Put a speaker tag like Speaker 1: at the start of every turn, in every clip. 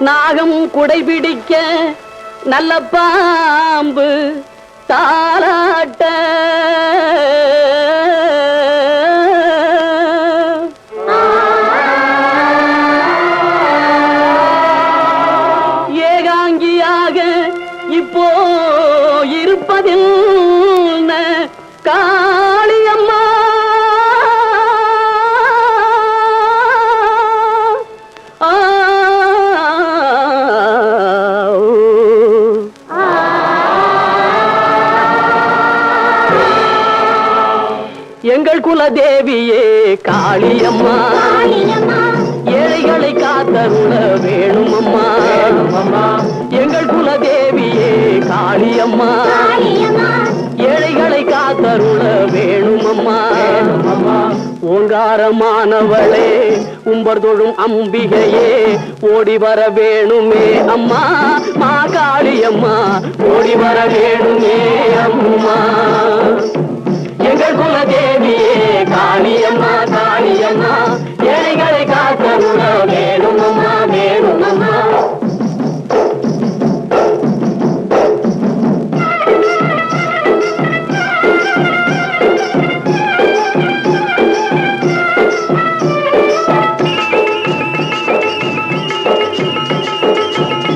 Speaker 1: நாகம் குடைபிடிக்க நல்ல பாம்பு தாராட்ட ஏகாங்கியாக இப்போ இருப்பதில் எங்கள் குலதேவியே காளியம்மா. ஏழைகளை காத்தருள வேணும் அம்மா எங்கள் குலதேவியே காளியம்மா. ஏழைகளை காத்தருள வேணும் அம்மா ஓங்காரமானவளே உம்பர் தொழும் அம்பிகையே ஓடி வர வேணுமே அம்மா. மா காளியம்மா ஓடி வர வேணுமே அம்மா.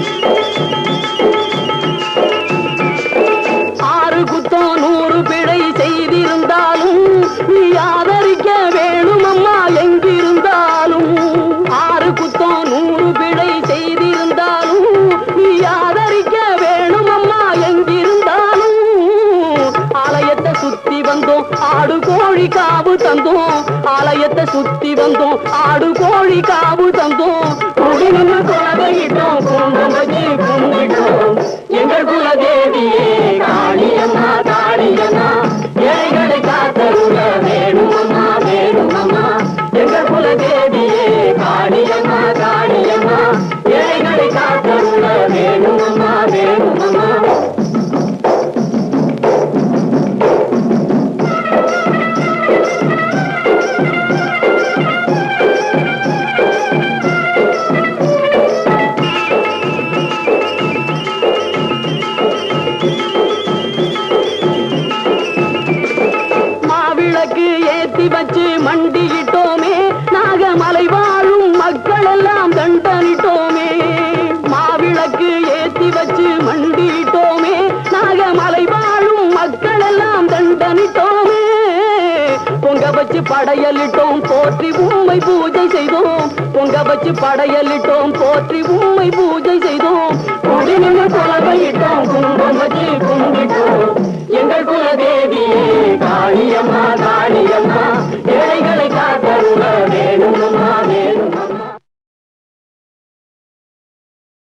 Speaker 1: Thank you. வந்தோம். ஆடு கோழி காவு தந்தோம். ஆலயத்தை சுத்தி வந்தோம். ஆடு கோழி காவு தந்தோம். குடி நின்று கும்பிட்டோம். எங்கள் குலதேவியே காளியம்மா காளியம்மா. ஏழைகளை காத்தருள வேணுமம்மா வேணுமம்மா. எங்கள் குலதேவியே காளியம்மா காளியம்மா. ஏழைகளை காத்தருள கட்டி வச்சு மண்டியிட்டோமே நாகமலை வாழும் மக்கள் எல்லாம் தண்டனிட்டோமே. மாவிளக்கு ஏத்தி வச்சு மண்டியிட்டோமே நாகமலை வாழும் மக்கள் எல்லாம் தண்டனிட்டோமே. பொங்க வச்சு படையலிட்டோம் போற்றி உண்மை பூஜை செய்தோம். பொங்க வச்சு படையலிட்டோம் போற்றி உண்மை பூஜை செய்தோம். குடி நின்று குலவையிட்டோம் கும்பம்